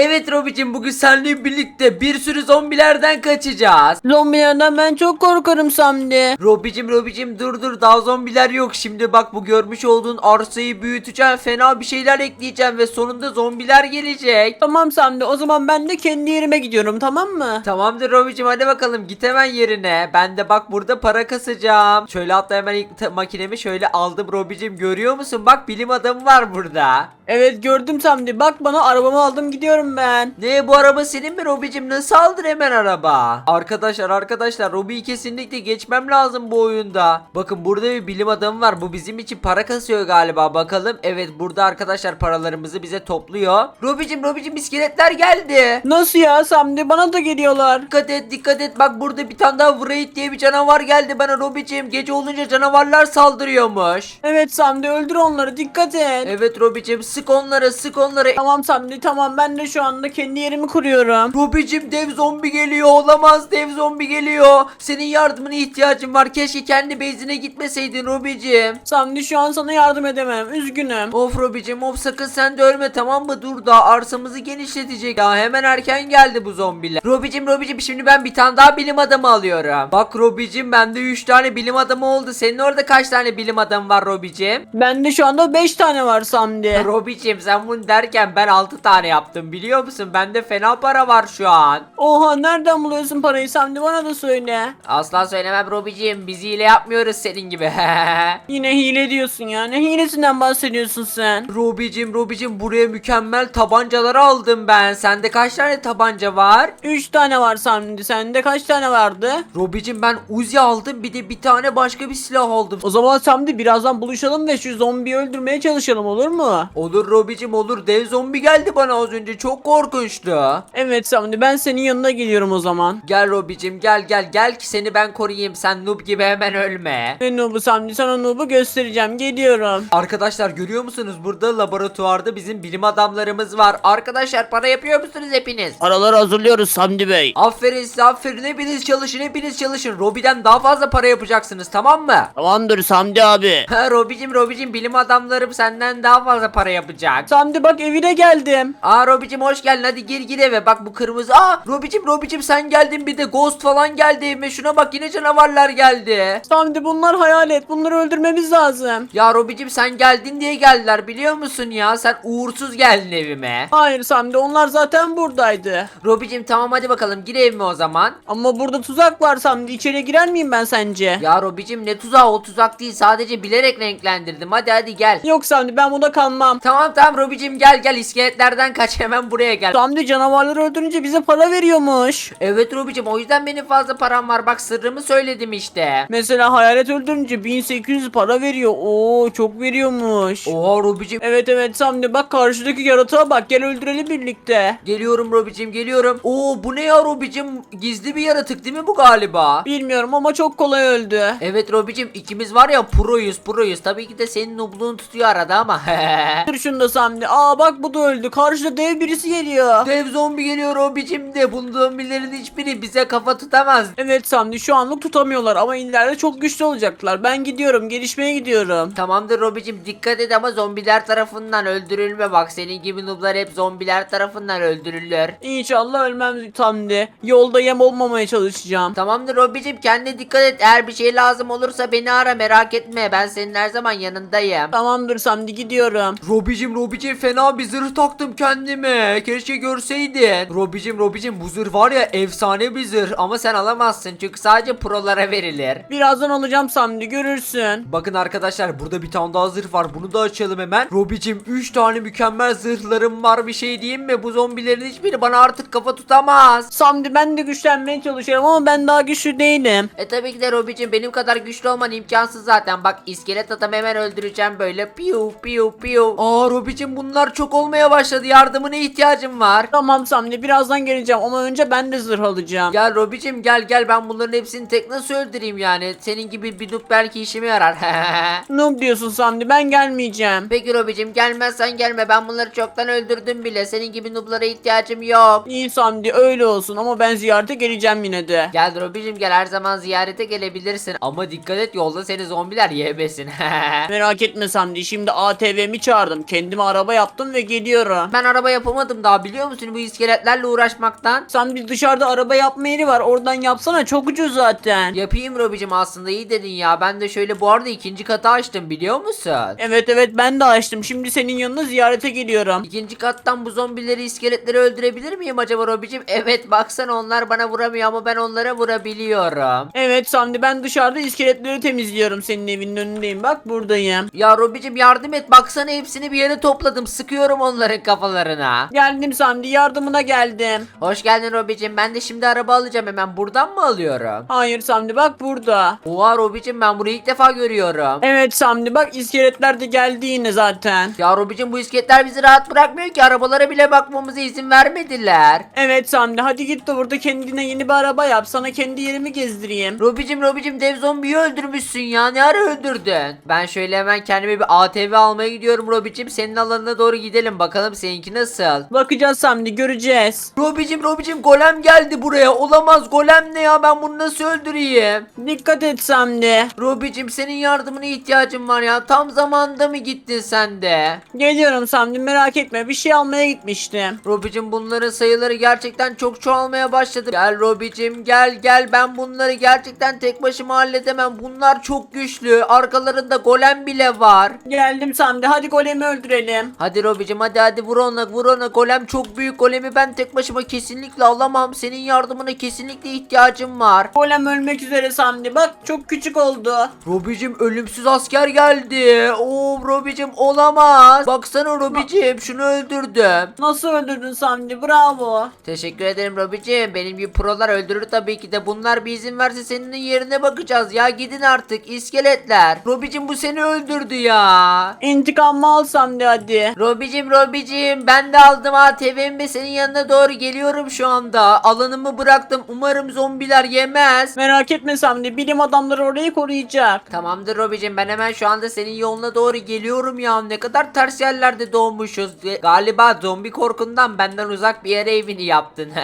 Evet Robicim bugün seninle birlikte bir sürü zombilerden kaçacağız. Zombilerden ben çok korkarım Samdi. Robicim Robicim dur dur daha zombiler yok. Şimdi bak bu görmüş olduğun arsayı büyüteceğim. Fena bir şeyler ekleyeceğim ve sonunda zombiler gelecek. Tamam Samdi o zaman ben de kendi yerime gidiyorum tamam mı? Tamamdır Robicim hadi bakalım git hemen yerine. Ben de bak burada para kasacağım. Şöyle hatta hemen ilk makinemi şöyle aldım Robicim görüyor musun? Bak bilim adamı var burada. Evet gördüm Samdi bak bana arabamı aldım gidiyorum ben. Ne bu araba senin mi Robicim? Nasıl aldın hemen araba? Arkadaşlar arkadaşlar Robi'yi kesinlikle geçmem lazım bu oyunda. Bakın burada bir bilim adamı var. Bu bizim için para kasıyor galiba. Bakalım. Evet burada arkadaşlar paralarımızı bize topluyor. Robicim Robicim iskeletler geldi. Nasıl ya Samdi bana da geliyorlar. Dikkat et dikkat et bak burada bir tane daha Wraith diye bir canavar geldi bana Robicim. Gece olunca canavarlar saldırıyormuş. Evet Samdi öldür onları dikkat et. Evet Robicim sık onları sık onları. Tamam Samdi tamam ben de şu anda kendi yerimi kuruyorum. Robicim dev zombi geliyor olamaz dev zombi geliyor. Senin yardımına ihtiyacım var keşke kendi bezine gitmeseydin Robicim. Samdi şu an sana yardım edemem üzgünüm. Of Robicim of sakın sen de ölme tamam mı dur da arsamızı genişletecek ya hemen erken geldi bu zombiler. Robicim Robicim şimdi ben bir tane daha bilim adamı alıyorum. Bak Robicim bende 3 tane bilim adamı oldu. Senin orada kaç tane bilim adamı var Robicim? Bende şu anda 5 tane var Samdi. Robicim sen bunu derken ben 6 tane yaptım biliyor musun? Bende fena para var şu an. Oha nereden buluyorsun parayı Samdi bana da söyle. Asla söylemem Robicim biz hile yapmıyoruz senin gibi. Yine hile diyorsun ya ne hilesinden bahsediyorsun sen? Robicim Robicim buraya mükemmel tabancaları aldım ben. Sende kaç tane tabanca var? 3 tane var Samdi sende kaç tane vardı? Robicim ben Uzi aldım bir de bir tane başka bir silah aldım. O zaman Samdi birazdan buluşalım ve şu zombiyi öldürmeye çalışalım olur mu? Olur Robicim olur dev zombi geldi bana az önce çok korkunçtu. Evet Samdi ben senin yanına geliyorum o zaman. Gel Robicim gel gel gel ki seni ben koruyayım sen noob gibi hemen ölme. Ne Nubu Samdi sana Nubu göstereceğim geliyorum. Arkadaşlar görüyor musunuz burada laboratuvarda bizim bilim adamlarımız var. Arkadaşlar para yapıyor musunuz hepiniz? Araları hazırlıyoruz Samdi Bey. Aferin size aferin hepiniz çalışın hepiniz çalışın. Robi'den daha fazla para yapacaksınız tamam mı? Tamamdır Samdi abi. Ha Robicim Robicim bilim adamlarım senden daha fazla para yapacak. Samdi bak evine geldim. Aa Robicim hoş geldin hadi gir gir eve bak bu kırmızı. Aa Robicim Robicim sen geldin bir de Ghost falan geldi evime şuna bak yine canavarlar geldi. Samdi bunlar hayalet bunları öldürmemiz lazım. Ya Robicim sen geldin diye geldiler biliyor musun ya sen uğursuz geldin evime. Hayır Samdi onlar zaten buradaydı. Robicim tamam hadi bakalım gir evime o zaman. Ama burada tuzak var Samdi içeri girer miyim ben sence? Ya Robicim ne tuzağı o tuzak değil sadece bilerek renklendirdim hadi hadi gel. Yok Samdi ben buna kalmam. Tamam tamam Robicim gel gel iskeletlerden kaç hemen buraya gel. Samdi canavarları öldürünce bize para veriyormuş. Evet Robicim o yüzden benim fazla param var bak sırrımı söyledim işte. Mesela hayalet öldürünce 1800 para veriyor. Oo çok veriyormuş. Oha Robicim Evet evet Samdi bak karşıdaki yaratığa bak gel öldürelim birlikte. Geliyorum Robicim geliyorum. Oo bu ne ya Robicim? Gizli bir yaratık değil mi bu galiba? Bilmiyorum ama çok kolay öldü. Evet Robicim ikimiz var ya proyuz proyuz. Tabii ki de senin nubluğun tutuyor arada ama. Dur şunu da Samdi. Aa bak bu da öldü. Karşıda dev birisi geliyor. Dev zombi geliyor Robicim de. Bu zombilerin hiçbiri bize kafa tutamaz. Evet Samdi şu anlık tutamıyorlar ama ileride çok güçlü olacaklar. Ben gidiyorum gelişmeye gidiyorum. Tamamdır Robicim dikkat et ama zombiler tarafından öldürülme bak. Senin gibi nublar hep zombiler tarafından öldürülür. İnşallah ölmem Samdi. Yolda yem olmamaya çalışacağım. Tamamdır Robicim kendine dikkat et. Eğer bir şey lazım olursa beni ara merak etme. Ben senin her zaman yanındayım. Tamamdır Samdi gidiyorum. Robicim Robicim fena bir zırh taktım kendime. Keşke görseydin. Robicim Robicim bu zırh var ya efsane bir zırh ama sen alamazsın çünkü sadece prolara verilir. Birazdan olacağım Samdi görürsün. Bakın arkadaşlar burada bir tane daha zırh var. Bunu da açalım hemen. Robicim 3 tane mükemmel zırhlarım var. Bir şey diyeyim mi? Bu zombilerin hiçbiri bana artık kafa tutamaz. Samdi ben de güçlenmeye çalışıyorum ama ben daha güçlü değilim. E tabii ki de Robicim benim kadar güçlü olman imkansız zaten. Bak iskelet adamı hemen öldüreceğim böyle. Piu piu piu. Aa Robicim bunlar çok olmaya başladı. Yardımına ihtiyacım var. Tamam Samdi birazdan geleceğim ama önce ben de zırh alacağım. Gel Robicim gel gel ben bunların hepsini tek nasıl öldüreyim yani. Senin gibi bir noob belki işime yarar. Noob diyorsun Samdi ben gelmeyeceğim. Peki Robicim gelmezsen gelme ben bunları çoktan öldürdüm bile. Senin gibi nooblara ihtiyacım yok. İyi Samdi öyle olsun ama ben ziyarete geleceğim yine de. Gel Robicim gel her zaman ziyarete gelebilirsin. Ama dikkat et yolda seni zombiler yemesin. Merak etme Samdi şimdi ATV'mi çağırdım. Kendime araba yaptım ve geliyorum. Ben araba yapamadım daha biliyor musun bu iskeletlerle uğraşmaktan. Sen bir dışarıda araba yapma yeri var. Oradan yapsana çok ucuz zaten. Yapayım Robicim aslında iyi dedin ya. Ben de şöyle bu arada ikinci katı açtım biliyor musun? Evet evet ben de açtım. Şimdi senin yanına ziyarete geliyorum. İkinci kattan bu zombileri iskeletleri öldürebilir miyim acaba Robicim? Evet baksana onlar bana vuramıyor ama ben onlara vurabiliyorum. Evet Samdi ben dışarıda iskeletleri temizliyorum. Senin evinin önündeyim. Bak buradayım. Ya Robicim yardım et baksana hepsini bir yere topladım sıkıyorum onların kafalarına. Geldim Samdi yardımına geldim. Hoş geldin Robicim ben de şimdi araba alacağım hemen buradan mı alıyorum? Hayır Samdi bak burada. Oha Robicim ben burayı ilk defa görüyorum. Evet Samdi bak iskeletler de geldi yine zaten. Ya Robicim bu iskeletler bizi rahat bırakmıyor ki arabalara bile bakmamıza izin vermediler. Evet Samdi hadi git de burada kendine yeni bir araba yap. Sana kendi yerimi gezdireyim. Robicim Robicim dev zombiyi öldürmüşsün ya ne ara öldürdün? Ben şöyle hemen kendime bir ATV almaya gidiyorum Robicim senin alanına doğru gidelim bakalım seninki nasıl? Bakacağız Samdi göreceğiz. Robicim Robicim golem geldi buraya olamaz golem ne ya ben bunu nasıl öldüreyim? Dikkat et Samdi. Robicim senin yardımına ihtiyacım var ya tam zamanda mı gittin sen de? Geliyorum Samdi merak etme bir şey almaya gitmiştim. Robicim bunların sayıları gerçekten çok çoğalmaya başladı. Gel Robicim gel gel ben bunları gerçekten tek başıma halledemem. Bunlar çok güçlü. Arkalarında golem bile var. Geldim Samdi hadi golemi öldürelim. Hadi Robicim hadi hadi vur ona vur ona. Golem çok büyük. Golemi ben tek başıma kesinlikle alamam. Senin yardımına kesinlikle ihtiyacım var. Golem ölmek üzere Samdi bak çok küçük oldu. Robicim ölümsüz asker geldi. Oo Robicim olamaz. Baksana Robicim şunu öldürdüm. Nasıl öldürdün Samdi bravo. Teşekkür ederim Robicim. Benim gibi prolar öldürür tabii ki de. Bunlar bir izin verse senin yerine bakacağız ya. Gidin artık iskeletler. Robicim bu seni öldürdü ya. İntikamımı al Samdi hadi. Robicim Robicim ben de aldım ATV'mi ve senin yanına doğru geliyorum şu anda. Alanımı bıraktım. Umarım zombiler yemez. Merak etme Samdi bilim adamları orayı koruyacak. Tamamdır Robicim ben hemen şu anda senin yoluna doğru geliyorum ya. Ne kadar ters yerlerde doğmuşuz. Galiba zombi korkundan benden uzak bir yere evini yaptın.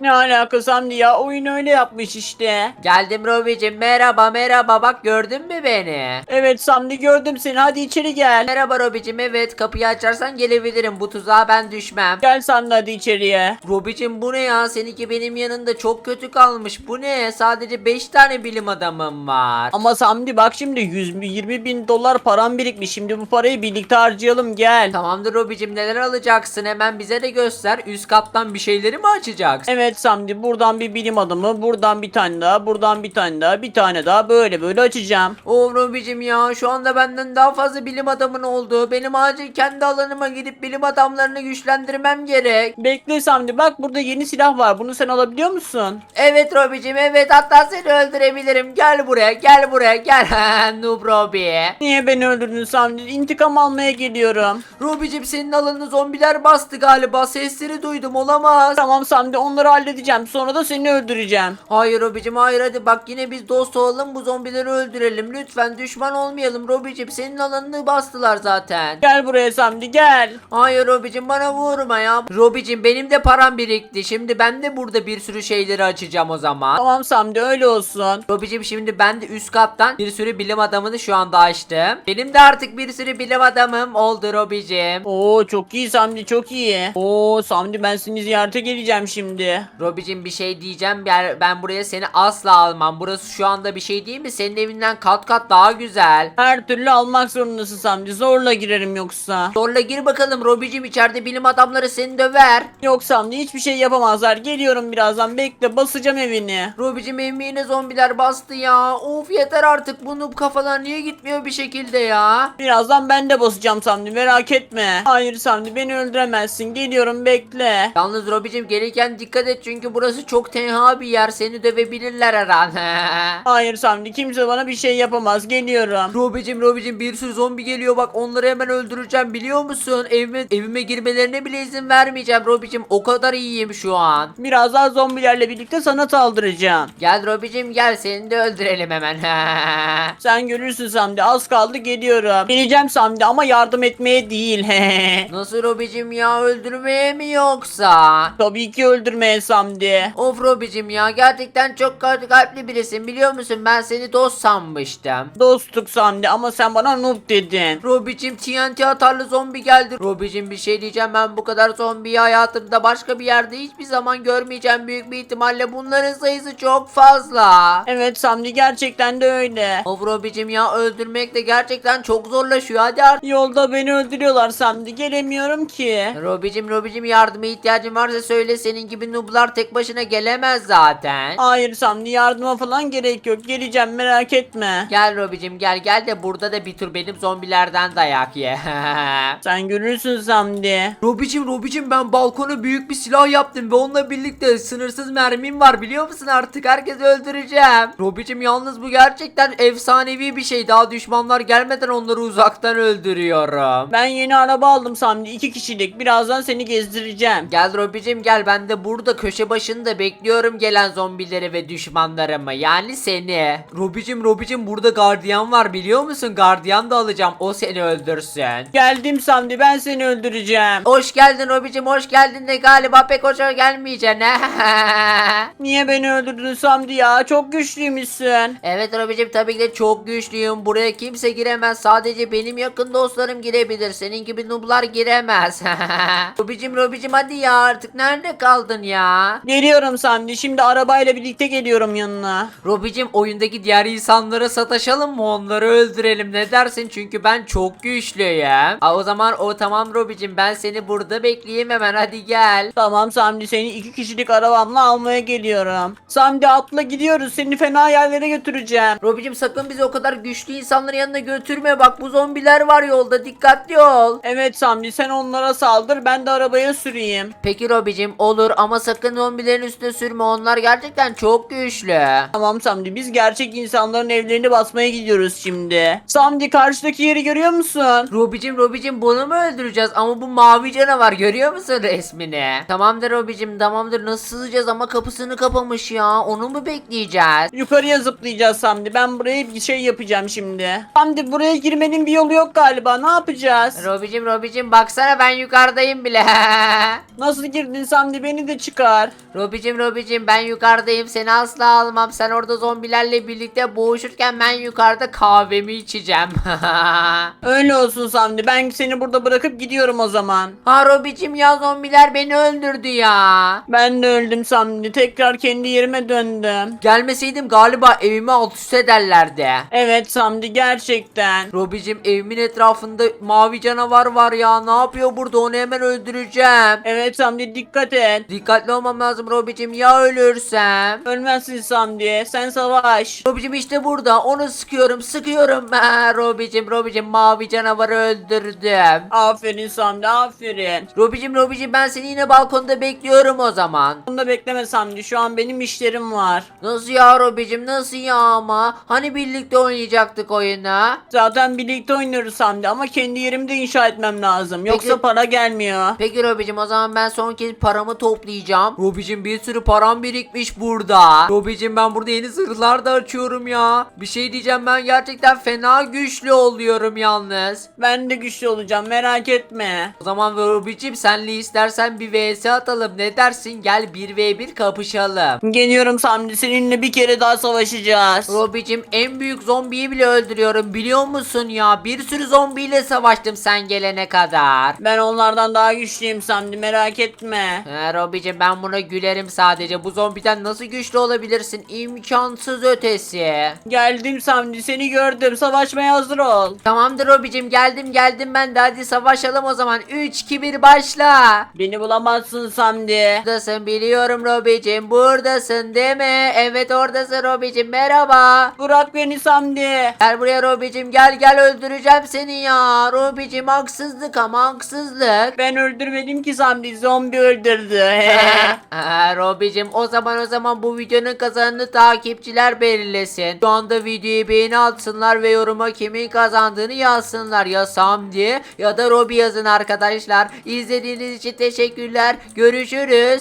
Ne alaka Samdi ya oyun öyle yapmış işte. Geldim Robicim merhaba merhaba bak gördün mü beni? Evet Samdi gördüm seni hadi içeri gel. Merhaba Robicim evet kapıyı açarsan gelebilirim bu tuzağa ben düşmem. Gel Samdi hadi içeriye. Robicim bu ne ya seninki benim yanında çok kötü kalmış bu ne sadece 5 tane bilim adamım var. Ama Samdi bak şimdi 120 bin dolar param birikmiş. Şimdi bu parayı birlikte harcayalım gel. Tamamdır Robicim neler alacaksın hemen bize de göster üst kattan bir şeyleri mi açacaksın? Evet Samdi buradan bir bilim adamı, buradan bir tane daha, buradan bir tane daha, bir tane daha böyle böyle açacağım. Oh Robicim ya şu anda benden daha fazla bilim adamın oldu. Benim acil kendi alanıma gidip bilim adamlarını güçlendirmem gerek. Bekle Samdi bak burada yeni silah var. Bunu sen alabiliyor musun? Evet Robicim evet hatta seni öldürebilirim. Gel buraya gel buraya gel. Noob Robi. Niye beni öldürdün Samdi? İntikam almaya geliyorum. Robicim senin alanını zombiler bastı galiba. Sesleri duydum olamaz. Tamam Samdi onları halledeceğim. Sonra da seni öldüreceğim. Hayır Robicim hayır hadi bak yine biz dost olalım bu zombileri öldürelim. Lütfen düşman olmayalım Robicim. Senin alanını bastılar zaten. Gel buraya Samdi gel. Hayır Robicim bana vurma ya. Robicim benim de param birikti. Şimdi ben de burada bir sürü şeyleri açacağım o zaman. Tamam Samdi öyle olsun. Robicim şimdi ben de üst kattan bir sürü bilim adamını şu anda açtım. Benim de artık bir sürü bilim adamım oldu Robicim. Oo çok iyi Samdi çok iyi. Oo Samdi ben seni ziyarete geleceğim şimdi. Robicim bir şey diyeceğim ben, ben buraya seni asla almam. Burası şu anda bir şey değil mi? Senin evinden kat kat daha güzel. Her türlü almak zorundasın Samdi. Zorla girerim yoksa. Zorla gir bakalım Robicim içeride bilim adamları seni döver. Yok Samdi hiçbir şey yapamazlar. Geliyorum birazdan bekle basacağım evini. Robicim evime zombiler bastı ya. Of yeter artık bu noob kafalar niye gitmiyor bir şekilde ya. Birazdan ben de basacağım Samdi merak etme. Hayır Samdi beni öldüremezsin. Geliyorum bekle. Yalnız Robicim gelirken dikkat et çünkü burası çok tenha bir yer. Seni dövebilirler her an. Hayır Samdi kimse bana bir şey yapamaz. Geliyorum. Robicim Robicim bir sürü zombi geliyor bak onları hemen öldüreceğim biliyor musun? Evime, evime girmelerine bile izin vermeyeceğim Robicim o kadar iyiyim şu an. Birazdan zombilerle birlikte sana saldıracağım. Gel Robicim gel seni de öldürelim hemen. Sen görürsün Samdi az kaldı geliyorum. Geleceğim Samdi ama yardım etmeye değil. Nasıl Robicim ya öldürmeye mi yoksa? Tabii ki öldürmeye Samdi. Of Robicim ya gerçekten çok kalp- kalpli birisin biliyor musun ben seni dost sanmıştım. Dostluk Samdi ama sen bana noob dedin. Robicim TNT atarlı zombi geldi. Robicim bir şey diyeceğim ben bu kadar zombiyi hayatımda başka bir yerde hiçbir zaman görmeyeceğim. Büyük bir ihtimalle bunların sayısı çok fazla. Evet Samdi gerçekten de öyle. Of Robicim ya öldürmek de gerçekten çok zorlaşıyor. Hadi artık. Yolda beni öldürüyorlar Samdi gelemiyorum ki. Robicim Robicim yardıma ihtiyacın varsa söyle senin gibi nooblar tek başına gelemez zaten. Hayır Samdi yardıma falan gerek yok. Geleceğim merak etme. Gel Robicim gel gel de burada da bir tur benim zombilerden dayak ye. Sen görürsün Samdi. Robicim Robicim ben balkona büyük bir silah yaptım ve onunla birlikte sınırsız mermim var biliyor musun artık herkesi öldüreceğim. Robicim yalnız bu gerçekten efsanevi bir şey daha düşmanlar gelmeden onları uzaktan öldürüyorum. Ben yeni araba aldım Samdi. iki kişilik. Birazdan seni gezdireceğim. Gel Robicim gel ben de burada köşe başında bekliyorum gelen zombileri ve düşmanlarımı yani seni. Robicim Robicim burada gardiyan var biliyor musun? Gardiyan da alacağım o seni öldürsün. Geldim Samdi ben seni öldüreceğim. Hoş geldin Robicim hoş geldin de galiba pek hoşa gelmeyeceksin? Niye beni öldürdün Samdi ya? Çok güçlüymüşsün. Evet Robicim tabii ki de çok güçlüyüm. Buraya kimse giremez. Sadece benim yakın dostlarım girebilir. Senin gibi nooblar giremez. Robicim Robicim hadi ya artık nerede kaldın ya? Geliyorum Samdi. Şimdi arabayla birlikte geliyorum yanına. Robicim oyundaki diğer insanlara sataşalım mı? Onları öldürelim ne dersin? Çünkü ben çok güçlüyüm. Aa, o zaman o tamam Robicim ben seni burada bekleyeyim hemen hadi gel. Tamam Samdi seni iki kişilik arabamla almaya geliyorum. Samdi atla gidiyoruz. Seni fena yerlere götüreceğim. Robicim sakın bizi o kadar güçlü insanların yanına götürme. Bak bu zombiler var yolda dikkatli ol. Evet Samdi sen onlara saldır ben de arabaya süreyim. Peki Robicim olur ama sakın zombilerin üstüne sürme. Onlar gerçekten çok güçlü. Tamam Samdi biz gerçek insanların evlerini basmaya gidiyoruz şimdi. Samdi karşıdaki yeri görüyor musun? Robicim Robicim bunu mu öldüreceğiz? Ama bu mavi canavar görüyor musun resmini? Tamamdır Robicim tamamdır. Nasıl sızacağız ama kapısını kapamış ya. Onu mu bekleyeceğiz? Yukarıya zıplayacağız Samdi. Ben buraya bir şey yapacağım şimdi. Samdi buraya girmenin bir yolu yok galiba. Ne yapacağız? Robicim Robicim baksana ben yukarıdayım bile. Nasıl girdin Samdi? Beni de çıkar. Robicim Robicim ben yukarıdayım. Seni asla almam. Sen orada zombilerle birlikte boğuşurken ben yukarıda kahvemi içeceğim. Öyle olsun Samdi. Ben seni burada bırakıp gidiyorum o zaman. ha Robicim ya zombiler beni öldürdü ya. Ben de öldüm Samdi. Tekrar kendi yerime döndüm. Gelmeseydim galiba evimi alt üst ederlerdi. Evet Samdi gerçekten. Robicim evimin etrafında mavi canavar var ya. Ne yapıyor burada? Onu hemen öldüreceğim. Evet Samdi dikkat et. Dikkatli olmam lazım Robicim ya ölürsem. Ölmezsin Samdi. Sen savaş. Robicim işte burada. Onu sıkıyorum, sıkıyorum. Ha, Robicim, Robicim mavi canavarı öldürdüm. Aferin Samdi aferin. Robicim, Robicim ben seni yine balkonda bekliyorum o zaman. Bunu da bekleme Samdi. Şu an benim işlerim var. Nasıl ya Robicim, nasıl ya ama? Hani birlikte oynayacaktık oyunu? Zaten birlikte oynuyoruz Samdi ama kendi yerimi de inşa etmem lazım. Yoksa Peki- para gelmiyor. Peki Robicim o zaman ben son kez paramı toplayacağım. Robicim bir sürü param birikmiş burada. Robicim ben burada yeni zırhlar da açıyorum ya. Bir şey diyeceğim ben gerçekten fena güçlü oluyorum yalnız. Ben de güçlü olacağım merak etme. O zaman Robicim senle istersen bir vs atalım. Ne dersin? Gel 1v1 kapışalım. Geliyorum Samdi seninle bir kere daha savaşacağız. Robicim en büyük zombiyi bile öldürüyorum biliyor musun ya? Bir sürü zombiyle savaştım sen gelene kadar. Ben onlardan daha güçlüyüm Samdi merak etme. He Robicim ben buna gülerim sadece. Bu zombiden nasıl güçlü olabilirsin? İmkansız ötesi. Geldim Samdi seni gördüm savaşmaya hazır ol. Tamamdır Robicim geldim geldim ben de hadi savaşalım o zaman. 3 2 1 başla. Beni bulamazsın Samdi. Buradasın biliyorum Robicim buradasın değil mi? Evet oradasın Robicim merhaba. Bırak beni Samdi. Gel buraya Robicim gel gel öldüreceğim seni ya. Robicim haksızlık ama haksızlık. Ben öldürmedim ki Samdi zombi öldürdü. Aa, Robicim o zaman o zaman bu videonun kazanını takipçiler belirlesin. Şu anda videoyu beğeni atsınlar ve yoruma kimin kazandığını yazsınlar. Ya Samdi ya da Robi yazın arkadaşlar. İzlediğiniz için teşekkürler. Görüşürüz.